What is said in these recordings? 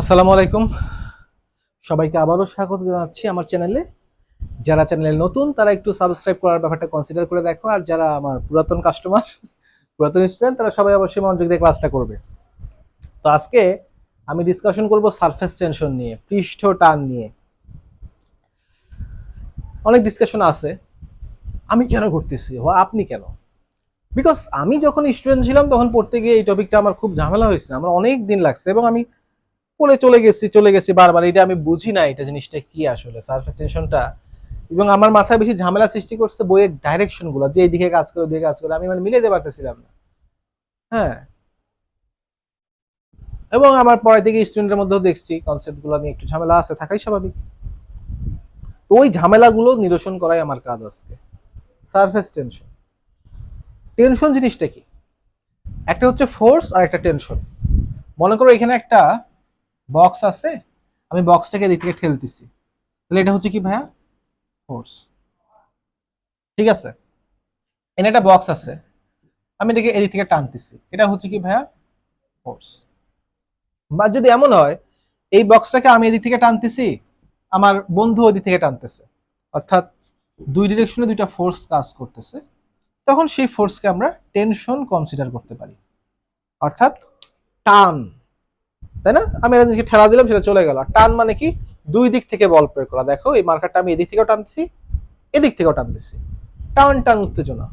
আসসালামু আলাইকুম। সবাইকে আবারও স্বাগত জানাচ্ছি আমার চ্যানেলে। যারা চ্যানেলে নতুন, তারা একটু সাবস্ক্রাইব করার ব্যাপারটা কনসিডার করে দেখো। আর যারা আমার পুরাতন কাস্টমার পুরাতন স্টুডেন্ট তারা সবাই অবশ্যই মনোযোগ দিয়ে ক্লাসটা করবে। তো আজকে আমি ডিসকাশন করব সারফেস টেনশন নিয়ে, পৃষ্ঠ টান নিয়ে। অনেক ডিসকাশন আছে। আমি কেন করতেছি? আপনি কেন? বিকজ আমি যখন স্টুডেন্ট ছিলাম, তখন পড়তে গিয়ে এই টপিকটা আমার খুব ঝামেলা হয়েছিল আমার অনেক দিন লাগছে এবং আমি পড়ে চলে গেছি চলে গেছি বারবার। এটা আমি বুঝি না, এটা জিনিসটা কি আসলে সার্ফেস টেনশনটা এবং আমার মাথায় বেশি ঝামেলা সৃষ্টি করছে বইয়ের ডাইরেকশনগুলো, যে এইদিকে কাজ করে, ওদিকে কাজ করে, আমি মানে মিলে দিতে পারতেছিলাম না। হ্যাঁ। এবং আমার পড়াই থেকে স্টুডেন্টের মধ্যেও দেখছি কনসেপ্টগুলো নিয়ে একটু ঝামেলা আছে, থাকাই স্বাভাবিক। ওই ঝামেলাগুলো নিরসন করাই আমার কাজ আজকে। সারফেস টেনশন টেনশন জিনিসটা কি? একটা হচ্ছে ফোর্স আর একটা টেনশন মনে করো এখানে একটা বক্স আছে, আমি বক্সটাকে এদিক থেকে ঠেলতেছি। তাহলে এটা হচ্ছে কি ভাইয়া? ফোর্স ঠিক আছে? এনে একটা বক্স আছে, আমি এটাকে এদিক থেকে টানতেছি। এটা হচ্ছে কি ভাইয়া? ফোর্স বা যদি এমন হয়, এই বক্সটাকে আমি এদিক থেকে টানতেছি, আমার বন্ধু ওদিক থেকে টানতেছে। অর্থাৎ দুই ডিরেকশনে দুইটা ফোর্স কাজ করতেছে, তখন সেই ফোর্সকে আমরা টেনশন কনসিডার করতে পারি। অর্থাৎ টান। তাই না? আমি এটা দিকে ঠেলা দিলাম, সেটা চলে গেল। টান মানে কি? দুই দিক থেকে বল প্রয়োগ করা। দেখো, এই মার্কারটা আমি এদিক থেকেও টানতেছি এদিক থেকেও টানতেছি টান টান উত্তেজনা,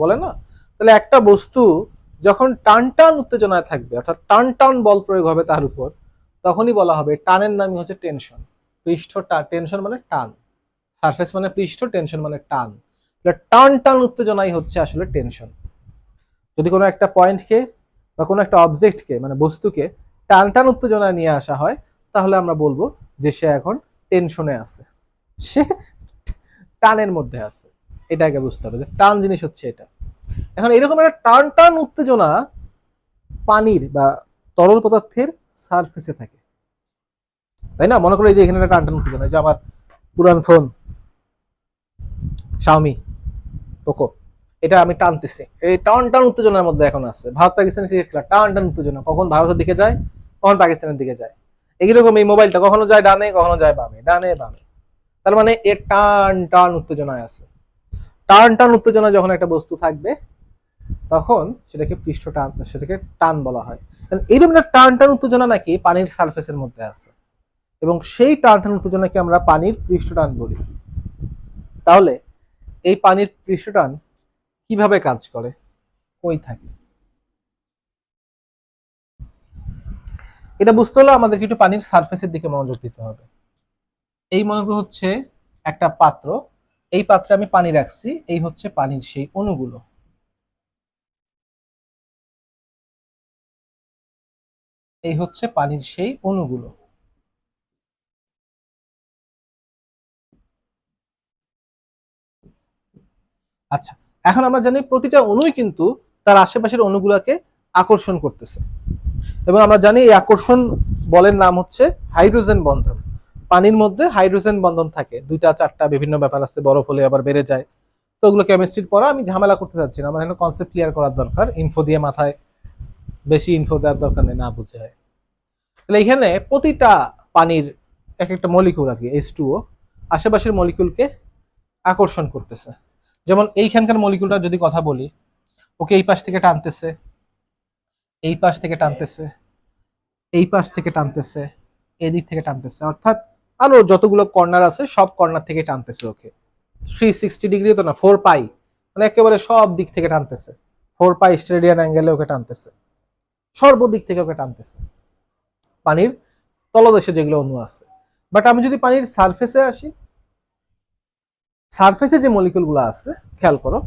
বলে না? তাহলে একটা বস্তু যখন টান টান উত্তেজনায় থাকবে, অর্থাৎ টান টান বল প্রয়োগ হবে তার উপর, তখনই বলা হবে টানের নামই হচ্ছে টেনশন। পৃষ্ঠ টেনশন মানে টান। সারফেস মানে পৃষ্ঠ, টেনশন মানে টান। টান টান উত্তেজনাই হচ্ছে আসলে টেনশন। যদি কোনো একটা পয়েন্টকে বা কোনো একটা অবজেক্টকে মানে বস্তুকে টান টান উত্তেজনায় নিয়ে আসা হয়, তাহলে আমরা বলব যে সে এখন টেনশনে আছে। সে টানের মধ্যে আছে। এটা আগে বুঝতে হবে যে টান জিনিস হচ্ছে এটা। এখন এরকম একটা টান টান উত্তেজনা পানির বা তরল পদার্থের সারফেসে থাকে। তাই না? মনে করো যে এখানে একটা টান টান উত্তেজনা যে আমার পুরান ফোন শাওমি পোকো এটা আমি টানতেছি। এই টান টান উত্তেজনার মধ্যে এখন আছে। ভারত পাকিস্তান ক্রিকেট খেলা, টান টান উত্তেজনা। কখন ভারতের দিকে যায়? কখন পাকিস্তানের দিকে যায়? এইরকম এই মোবাইলটা কখনো যায় ডানে, কখনো যায় বামে, ডানে, বামে। তার মানে এ টান টান উত্তেজনায় আছে। টান টান উত্তেজনা যখন একটা বস্তু থাকবে, তখন সেটাকে পৃষ্ঠ টান, সেটাকে টান বলা হয়। এইরকম একটা টান টান উত্তেজনা নাকি পানির সারফেসের মধ্যে আছে। এবং সেই টান টান উত্তেজনাকে আমরা পানির পৃষ্ঠ টান বলি। তাহলে এই পানির পৃষ্ঠটান কীভাবে কাজ করে? কই থাকে? এটা বুঝতে হলে আমাদেরকে একটু পানির সারফেসের দিকে মনোযোগ দিতে হবে। এই মনে হচ্ছে একটা পাত্র, এই পাত্রে আমি পানি রাখছি, এই হচ্ছে পানির সেই অণুগুলো। এই হচ্ছে পানির সেই অণুগুলো। আচ্ছা এখন আমরা জানি প্রতিটা অণুই কিন্তু তার আশেপাশের অণুগুলোকে আকর্ষণ করতেছে। এবং আমরা জানি এই আকর্ষণ বলের নাম হচ্ছে হাইড্রোজেন বন্ধন। পানির মধ্যে হাইড্রোজেন বন্ধন থাকে। দুইটা, চারটা বিভিন্ন ব্যাপার আছে, বরফ হলে আবার বেড়ে যায়। তো ওগুলো কেমিস্ট্রির পড়া, আমি ঝামেলা করতে চাচ্ছি না। আমার এখানে কনসেপ্ট ক্লিয়ার করার দরকার। ইনফো দিয়ে মাথায় বেশি ইনফো দেওয়ার দরকার নেই, না বুঝে হয়। তাহলে এখানে প্রতিটা পানির এক একটা মলিকুল আর কি এইচ টুও আশেপাশের মলিকুলকে আকর্ষণ করতেছে। যেমন এইখানকার মলিকুলটা যদি কথা বলি, ওকে এই পাশ থেকে টানতেছে। এই পাশ থেকে টানতেছে, এই পাশ থেকে টানতেছে, এদিক থেকে টানতেছে। অর্থাৎ আরও যতগুলো কর্নার আছে, সব কর্নার থেকে টানতেছে ওকে। থ্রি সিক্সটি ডিগ্রি তো না ফোর পাই মানে একেবারে সব দিক থেকে টানতেছে। ফোর পাই স্টেডিয়ান অ্যাঙ্গেলে ওকে টানতেছে। সর্বদিক থেকে ওকে টানতেছে। পানির তলদেশে যেগুলো অণু আছে। বাট আমি যদি পানির সারফেসে আসি সারফেসে যে মলিকুলগুলো আছে, খেয়াল করো,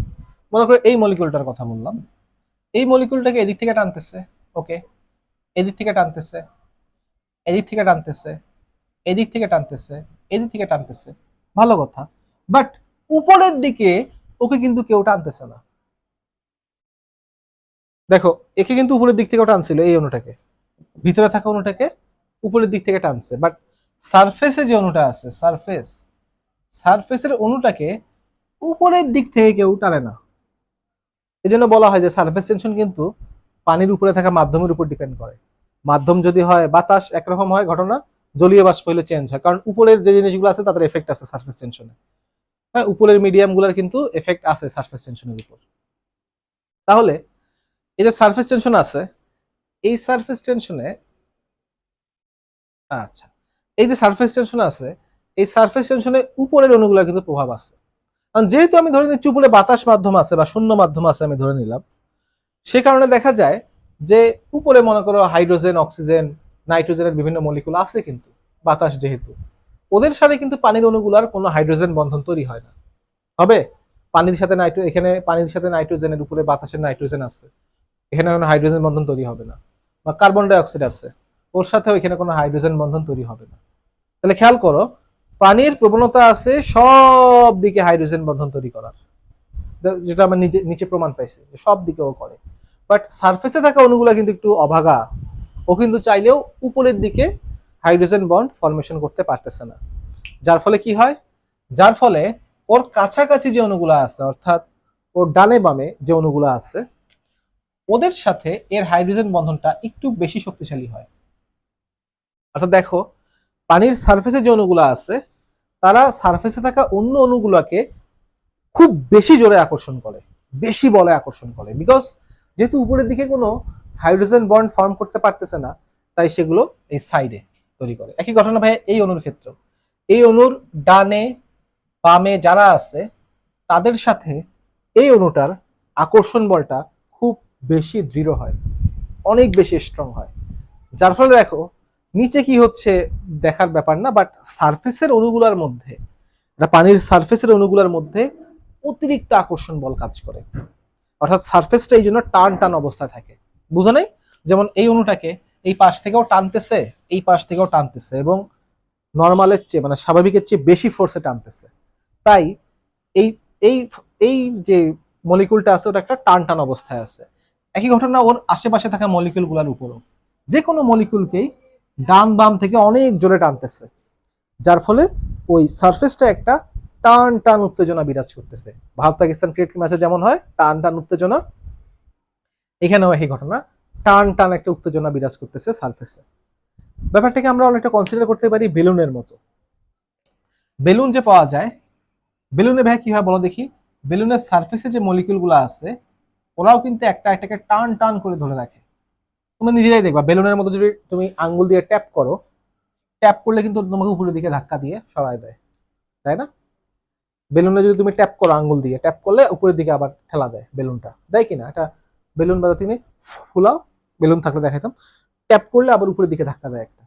মনে করো এই মলিকুলটার কথা বললাম। এই মলিকুলটাকে এদিক থেকে টানতেছে ওকে এদিক থেকে টানতেছে, এদিক থেকে টানতেছে, এদিক থেকে টানতেছে, এদিক থেকে টানতেছে। ভালো কথা। বাট উপরের দিকে ওকে কিন্তু কেউ টানতেছে না। দেখো, একে কিন্তু উপরের দিক থেকেও টানছিল এই অনুটাকে ভিতরে থাকা অনুটাকে উপরের দিক থেকে টানছে। বাট সারফেসে যে অনুটা আছে সারফেস সারফেসের অণুটাকে উপরের দিক থেকে কেউ টানে না। এজন্য বলা হয় যে সারফেস টেনশন কিন্তু পানির উপরে থাকা মাধ্যমের উপর ডিপেন্ড করে। মাধ্যম যদি হয়, বাতাস একরকম হয়, ঘটনা জলীয় বাষ্প হলে চেঞ্জ হয়। কারণ উপরের যে জিনিসগুলো আছে, তাদের এফেক্ট আছে সারফেস টেনশনে হ্যাঁ উপরের মিডিয়ামগুলোর কিন্তু এফেক্ট আছে সারফেস টেনশনের উপর। তাহলে, এই যে সারফেস টেনশন আছে, এই সারফেস টেনশনে আচ্ছা এই যে সারফেস টেনশন আছে, এই সারফেস টেনশনে উপরের অণুগুলোর কিন্তু প্রভাব আছে। কারণ যেহেতু আমি ধরে নিচ্ছি উপরে বাতাস মাধ্যম আছে বা শূন্য মাধ্যম আছে আমি ধরে নিলাম, সে কারণে দেখা যায় যে উপরে মনে করো হাইড্রোজেন, অক্সিজেন, নাইট্রোজেনের বিভিন্ন মলিকুল আছে কিন্তু, বাতাস যেহেতু। ওদের সাথে কিন্তু পানির অণুগুলার কোনো হাইড্রোজেন বন্ধন তৈরি হয় না। হবে? পানির সাথে নাইট্রো, এখানে পানির সাথে নাইট্রোজেনের উপরে বাতাসের নাইট্রোজেন আছে। এখানে কোনো হাইড্রোজেন বন্ধন তৈরি হবে না। বা কার্বন ডাই অক্সাইড আছে। ওর সাথেও এখানে কোনো হাইড্রোজেন বন্ধন তৈরি হবে না। তাহলে খেয়াল করো পানির প্রবণতা আছে, সব দিকে হাইড্রোজেন বন্ধন তৈরি করার। যেটা আমরা নিচে নিচে প্রমাণ পাইছি সব দিকে ও করে। বাট সারফেসে থাকা অণুগুলো কিন্তু একটু অভাগা। ও কিন্তু চাইলেও উপরের দিকে হাইড্রোজেন বন্ড ফর্মেশন করতে পারতেছে না। যার ফলে কি হয়? যার ফলে ওর কাছাকাছি যে অণুগুলো আছে, অর্থাৎ ওর ডানে বামে যে অণুগুলো আছে, ওদের সাথে এর হাইড্রোজেন বন্ধনটা একটু বেশি শক্তিশালী হয়। অর্থাৎ দেখো পানির সারফেসে যে অণুগুলো আছে, তারা সারফেসে থাকা অন্য অণুগুলোকে খুব বেশি জোরে আকর্ষণ করে, বেশি বলে আকর্ষণ করে। বিকজ যেহেতু উপরের দিকে কোনো হাইড্রোজেন বন্ড ফর্ম করতে পারতেছে না, তাই সেগুলো এই সাইডে তৈরি করে। একই ঘটনা ভাই এই অণুর ক্ষেত্রে এই অণুর ডানে, বামে যারা আছে, তাদের সাথে এই অণুটার আকর্ষণ বলটা খুব বেশি দৃঢ় হয়, অনেক বেশি স্ট্রং হয়। যার ফলে দেখো নিচে কি হচ্ছে দেখার ব্যাপার না বাট সারফেসের অণুগুলার মধ্যে পানির সারফেসের অণুগুলার মধ্যে অতিরিক্ত আকর্ষণ বল কাজ করে। অর্থাৎ সারফেসটা এই জন্য টান টান অবস্থায় থাকে। বুঝো নাই? যেমন এই অণুটাকে এই পাশ থেকেও টানতেছে, এই পাশ থেকেও টানতেছে এবং নর্মালের চেয়ে মানে স্বাভাবিকের চেয়ে বেশি ফোর্সে টানতেছে। তাই এই এই এই যে মলিকুলটা আছে, ওটা একটা টান টান অবস্থায় আছে। একই ঘটনা ওর আশেপাশে থাকা মলিকুলগুলোর উপরও। যে কোনো মলিকুলকেই ডান বাম থেকে অনেক জোরে টানতেছে। যার ফলে ওই সারফেসটা একটা টান টান উত্তেজনা বিরাজ করতেছে। ভারত, পাকিস্তান ক্রিকেট ম্যাচে যেমন হয়, টান টান উত্তেজনা। এখানেও একই ঘটনা, টান টান একটা উত্তেজনা বিরাজ করতেছে সারফেসে ব্যাপারটাকে আমরা অনেকটা কনসিডার করতে পারি বেলুনের মতো। বেলুন যে পাওয়া যায়, বেলুনে ভাই কি হয় বলো দেখি? বেলুনের সারফেসে যে মলিকুলগুলো আছে, ওরাও কিন্তু একটা একটাকে টান টান করে ধরে রাখে। তুমি নিজেরাই দেখবা। বেলুনের মতো যদি তুমি আঙ্গুল দিয়ে ট্যাপ করো ট্যাপ করলে কিন্তু তোমাকে উপরের দিকে ধাক্কা দিয়ে সরায় দেয়। তাই না? বেলুনে যদি তুমি ট্যাপ করো আঙ্গুল দিয়ে ট্যাপ করলে উপরের দিকে আবার ঠেলা দেয় বেলুনটা। দেয় কিনা এটা বেলুন বাজা তুমি ফুলাও, বেলুন থাকলে দেখাইতাম। ট্যাপ করলে আবার উপরের দিকে ধাক্কা দেয় একটা।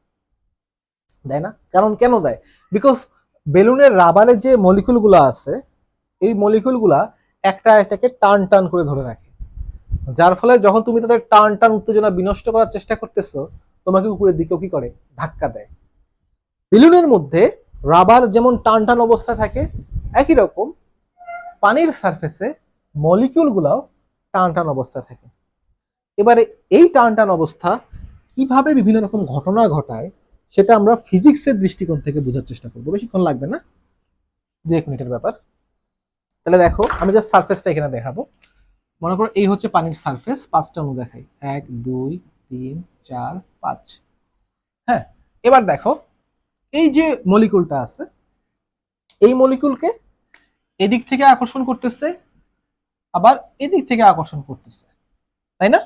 দেয় না? কারণ কেন দেয়? বিকজ বেলুনের রাবারের যে মলিকুলগুলো আছে, এই মলিকুলগুলা একটা একটাকে টান টান করে ধরে রাখে। যার ফলে যখন তুমি তাদের টান টান উত্তেজনা বিনষ্ট করার চেষ্টা করতেছো, তোমাকে উপরের দিকেও কি করে? ধাক্কা দেয়। বেলুনের মধ্যে রাবার যেমন টান টান অবস্থায় থাকে, একই রকম পানির সারফেসে মলিকিউলগুলাও টান টান অবস্থায় থাকে। এবারে এই টান টান অবস্থা কীভাবে বিভিন্ন রকম ঘটনা ঘটায়, সেটা আমরা ফিজিক্সের দৃষ্টিকোণ থেকে বোঝার চেষ্টা করব। বেশিক্ষণ লাগবে না? দু এক মিনিটের ব্যাপার। তাহলে দেখো, আমি জাস্ট সারফেসটা এখানে দেখাবো। মনে করো এই হচ্ছে পানির সারফেস পাঁচটা অণু দেখাই। এক, দুই, তিন, চার, পাঁচ। হ্যাঁ এবার দেখো, এই যে মলিকুলটা আছে, এই মলিকুলকে এদিক থেকে আকর্ষণ করতেছে, আবার এদিক থেকে আকর্ষণ করতেছে, তাই না?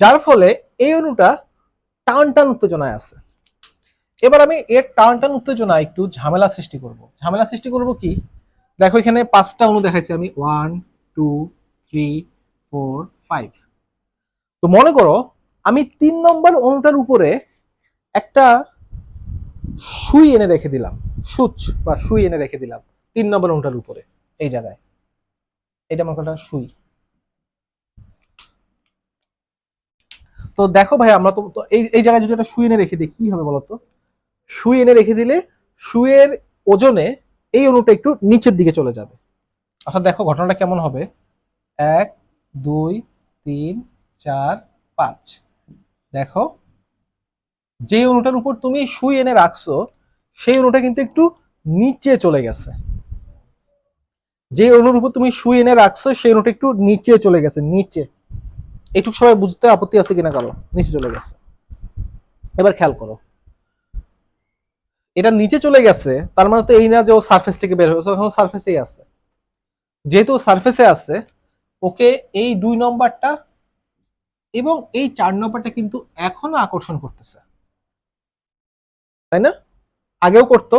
যার ফলে এই অণুটা টান টান উত্তেজনায় আছে। এবার আমি এর টান টান উত্তেজনা একটু ঝামেলা সৃষ্টি করব। ঝামেলা সৃষ্টি করব কি? দেখো এখানে পাঁচটা অণু দেখাইছি আমি। One two three four five তো মনে করো, আমি তিন নম্বর অণুটার উপরে একটা সুই এনে রেখে দিলাম, সুচ বা সুই এনে রেখে দিলাম, তিন নম্বর অণুটার উপরে, এই জায়গায়। এটা মনে একটা সুই। তো দেখো ভাই, আমরা তো তো এই এই জায়গায় যদি একটা সুই এনে রেখে দিই, কি হবে বলতো সুই এনে রেখে দিলে সুইয়ের ওজনে এই অণুটা একটু নিচের দিকে চলে যাবে। অর্থাৎ দেখো, ঘটনাটা কেমন হবে? এক, দুই, তিন, চার, পাঁচ। দেখো যে অণুটার উপর তুমি সুই এনে রাখছো, সেই অণুটা কিন্তু একটু নিচে চলে গেছে। যে অণুর উপর তুমি সুই এনে রাখছো, সেই অণুটা একটু নিচে চলে গেছে, নিচে। এটুকু সবাই বুঝতে আপত্তি আছে কিনা কারও? নিচে চলে গেছে। এবার খেয়াল করো। এটা নিচে চলে গেছে, তার মানে তো এই না যে ও সার্ফেস থেকে বের হয়েছে সারফেসেই আছে। যেহেতু সারফেসে আছে ওকে এই দুই নম্বরটা এবং এই চার নম্বরটা কিন্তু এখনও আকর্ষণ করতেছে। তাই না? আগেও করতো,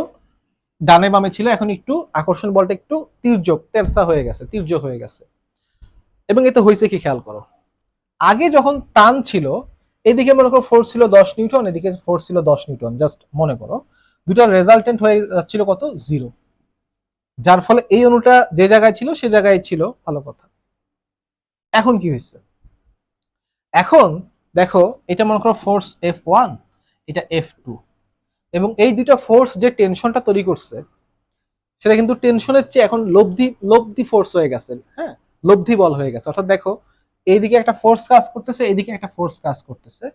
ডানে বামে ছিল, এখন একটু আকর্ষণ বলটা একটু তীর্যক, তেরসা হয়ে গেছে, তীর্যক হয়ে গেছে। এবং এতে হয়েছে কি খেয়াল করো, আগে যখন টান ছিল, এদিকে মনে করো ফোর্স ছিল দশ নিউটন, এদিকে ফোর্স ছিল দশ নিউটন জাস্ট মনে করো দুটার রেজাল্টেন্ট হয়ে যাচ্ছিল কত? জিরো যার ফলে এই অণুটা যে জায়গায় ছিল, সে জায়গায় ছিল, ভালো কথা। এখন কি হয়েছে? এখন দেখো, এটা মনে করো ফোর্স এফ ওয়ান এটা এফ টু এবং এই দুইটা ফোর্স যে টেনশনটা তৈরি করছে, সেটা কিন্তু টেনশনের চেয়ে এখন লব্ধি লব্ধি ফোর্স হয়ে গেছে হ্যাঁ? লব্ধি বল হয়ে গেছে। অর্থাৎ দেখো, এইদিকে একটা ফোর্স কাজ করতেছে, এইদিকে একটা ফোর্স কাজ করতেছে।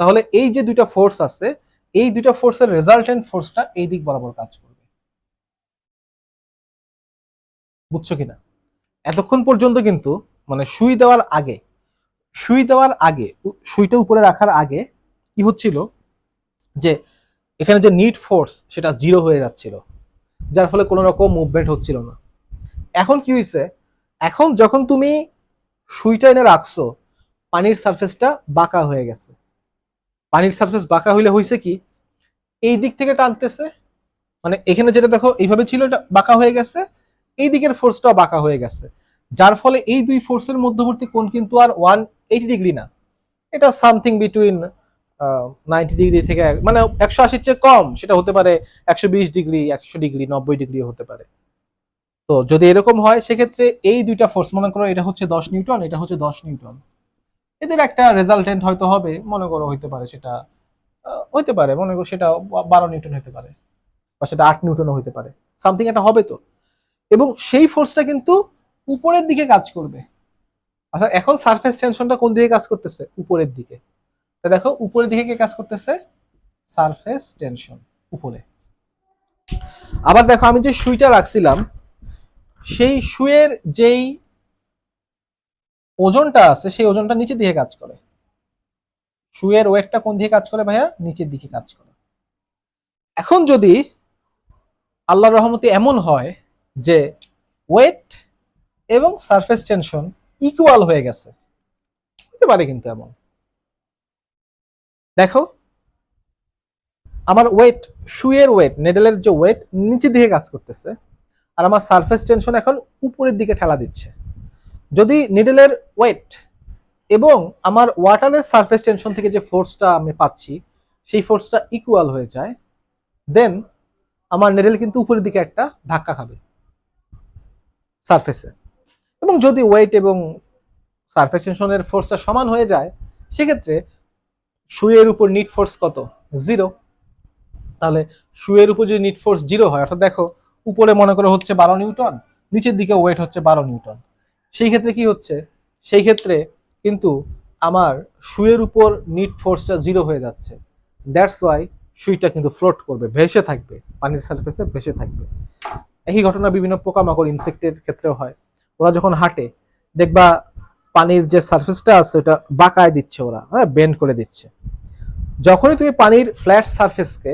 তাহলে এই যে দুইটা ফোর্স আছে, এই দুইটা ফোর্সের রেজাল্টেন্ট ফোর্সটা এই দিক বরাবর কাজ করবে। বুঝছ কিনা? এতক্ষণ পর্যন্ত কিন্তু মানে সুই দেওয়ার আগে, সুই দেওয়ার আগে সুইটা উপরে রাখার আগে কি হচ্ছিল? যে এখানে যে নিট ফোর্স সেটা জিরো হয়ে যাচ্ছিল, যার ফলে কোনো রকম মুভমেন্ট হচ্ছিল না। এখন কি হয়েছে এখন যখন তুমি সুইটা এনে রাখছো, পানির সারফেসটা বাঁকা হয়ে গেছে। পানির সারফেস বাঁকা হইলে হয়েছে কি? এই দিক থেকে টানতেছে মানে এখানে যেটা দেখো এইভাবে ছিল এটা বাঁকা হয়ে গেছে, এই দিকের ফোর্সটাও বাঁকা হয়ে গেছে। যার ফলে এই দুই ফোর্সের মধ্যবর্তী কোণ কিন্তু আর ওয়ান এইটি ডিগ্রি না। এটা সামথিং বিটুইন নাইনটি ডিগ্রি থেকে মানে একশো আশির চেয়ে কম, সেটা হতে পারে একশো বিশ ডিগ্রি একশো ডিগ্রি, নব্বই ডিগ্রি হতে পারে। তো যদি এরকম হয়, সেক্ষেত্রে এই দুইটা ফোর্স মনে করো এটা হচ্ছে দশ নিউটন, এটা হচ্ছে দশ নিউটন। এদের একটা রেজাল্টেন্ট হয়তো হবে, মনে করো হইতে পারে সেটা হইতে পারে, মনে করো সেটা বারো নিউটন হতে পারে। বা সেটা আট নিউটনও হতে পারে। সামথিং একটা হবে তো। এবং সেই ফোর্সটা কিন্তু উপরের দিকে কাজ করবে। আচ্ছা এখন সারফেস টেনশনটা কোন দিকে কাজ করতেছে? উপরের দিকে। তা দেখো, উপরের দিকে কে কাজ করতেছে? সারফেস টেনশন উপরে। আবার দেখো, আমি যে সুইটা রাখছিলাম, সেই সুয়ের যেই ওজনটা আছে, সেই ওজনটা নিচের দিকে কাজ করে। সুয়ের ওয়েটটা কোন দিকে কাজ করে ভাইয়া? নিচের দিকে কাজ করে। এখন যদি আল্লাহর রহমতে এমন হয় যে, ওয়েট এবং সারফেস টেনশন ইকুয়াল হয়ে গেছে। হতে পারে কিন্তু এমন। দেখো, আমার ওয়েট শুয়ের ওয়েট নেডেলের যে ওয়েট নিচের দিকে কাজ করতেছে। আর আমার সারফেস টেনশন এখন উপরের দিকে ঠেলা দিচ্ছে। যদি নিডেলের ওয়েট এবং আমার ওয়াটারের সারফেস টেনশন থেকে যে ফোর্সটা আমি পাচ্ছি, সেই ফোর্সটা ইকুয়াল হয়ে যায় দেন আমার নেডেল কিন্তু উপরের দিকে একটা ধাক্কা খাবে সারফেসে এবং যদি ওয়েট এবং সারফেস টেনশনের ফোর্সটা সমান হয়ে যায়, সেক্ষেত্রে সুয়ের উপর নিট ফোর্স কত? জিরো তাহলে সুয়ের উপর যদি নিট ফোর্স জিরো হয়, অর্থাৎ দেখো, উপরে মনে করো হচ্ছে বারো নিউটন, নিচের দিকে ওয়েট হচ্ছে বারো নিউটন। সেই ক্ষেত্রে কি হচ্ছে? সেই ক্ষেত্রে কিন্তু আমার সুয়ের উপর নিট ফোর্সটা জিরো হয়ে যাচ্ছে। দ্যাটস ওয়াই সুইটা কিন্তু ফ্লোট করবে, ভেসে থাকবে, পানির সারফেসে ভেসে থাকবে। একই ঘটনা বিভিন্ন পোকামাকড় ইনসেক্টের ক্ষেত্রেও হয়। ওরা যখন হাঁটে, দেখবা পানির যে সারফেসটা আছে, ওটা বাঁকায় দিচ্ছে ওরা হ্যাঁ বেন্ড করে দিচ্ছে। যখনই তুমি পানির ফ্ল্যাট সারফেসকে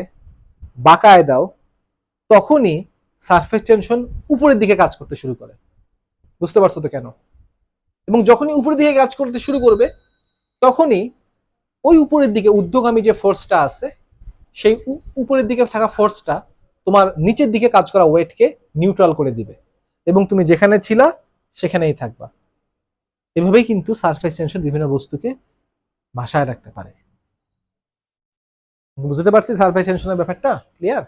বাঁকায় দাও, তখনই সারফেস টেনশন উপরের দিকে কাজ করতে শুরু করে। বুঝতে পারছ তো কেন? এবং যখনই উপরের দিকে কাজ করতে শুরু করবে, তখনই ওই উপরের দিকে উদ্যোগামী যে ফোর্সটা আছে, সেই উপরের দিকে থাকা ফোর্সটা তোমার নিচের দিকে কাজ করা ওয়েটকে নিউট্রাল করে দিবে। এবং তুমি যেখানে ছিলা সেখানেই থাকবা। এভাবেই কিন্তু সারফেস টেনশন বিভিন্ন বস্তুকে ভাষায় রাখতে পারে। বুঝতে পারছি সারফেস টেনশনের ব্যাপারটা? ক্লিয়ার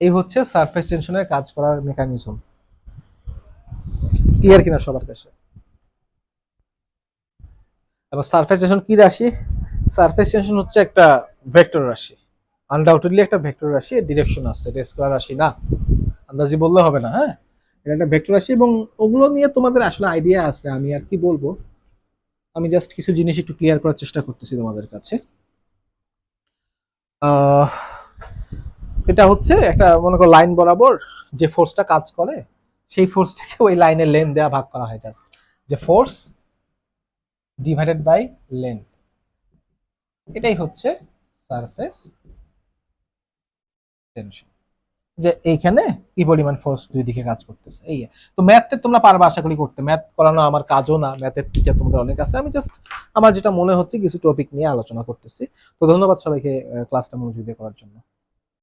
এই হচ্ছে সারফেস টেনশনের কাজ করার মেকানিজম ক্লিয়ার কিনা সবার কাছে? এবার সারফেস টেনশন কি রাশি? সারফেস টেনশন হচ্ছে একটা ভেক্টর রাশি। আনডাউটেডলি একটা ভেক্টর রাশি ডিরেকশন আছে। এটা স্কয়ার রাশি না। আন্দাজি বললে হবে না হ্যাঁ? এটা একটা ভেক্টর রাশি এবং ওগুলো নিয়ে তোমাদের আসলে আইডিয়া আছে, আমি আর কি বলব। আমি জাস্ট কিছু জিনিস একটু ক্লিয়ার করার চেষ্টা করতেছি তোমাদের কাছে। এটা হচ্ছে একটা, মনে করো লাইন বরাবর যে ফোর্সটা কাজ করে, সেই ফোর্সটাকে ওই লাইনের লেন দেওয়া ভাগ করা হয় জাস্ট যে ফোর্স ডিভাইডেড বাই লেন্থ এটাই হচ্ছে সারফেস টেনশন যে এইখানে কি পরিমাণ ফোর্স দুই দিকে কাজ করতেছে? এই তো ম্যাথে তোমরা পারবে আশা করি করতে। ম্যাথ করানো আমার কাজও না ম্যাথের টিচার তোমাদের অনেক আছে। আমি জাস্ট আমার যেটা মনে হচ্ছে, কিছু টপিক নিয়ে আলোচনা করতেছি। তো ধন্যবাদ সবাইকে ক্লাসটা মনোযোগ দিয়ে করার জন্য।